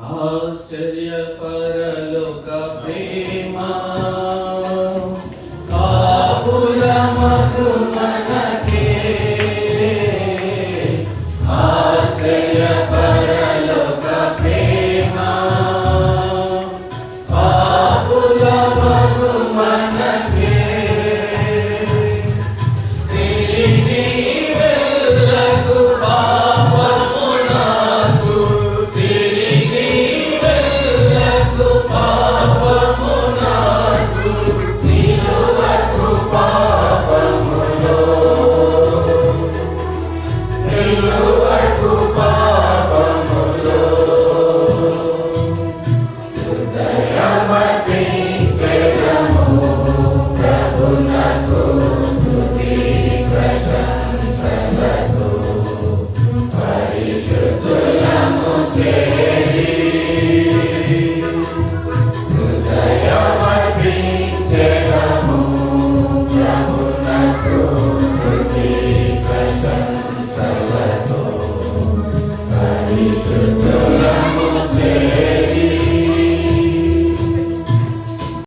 ఆశ్చర్య పరలోక ప్రేమ. కాపురమగున Lord.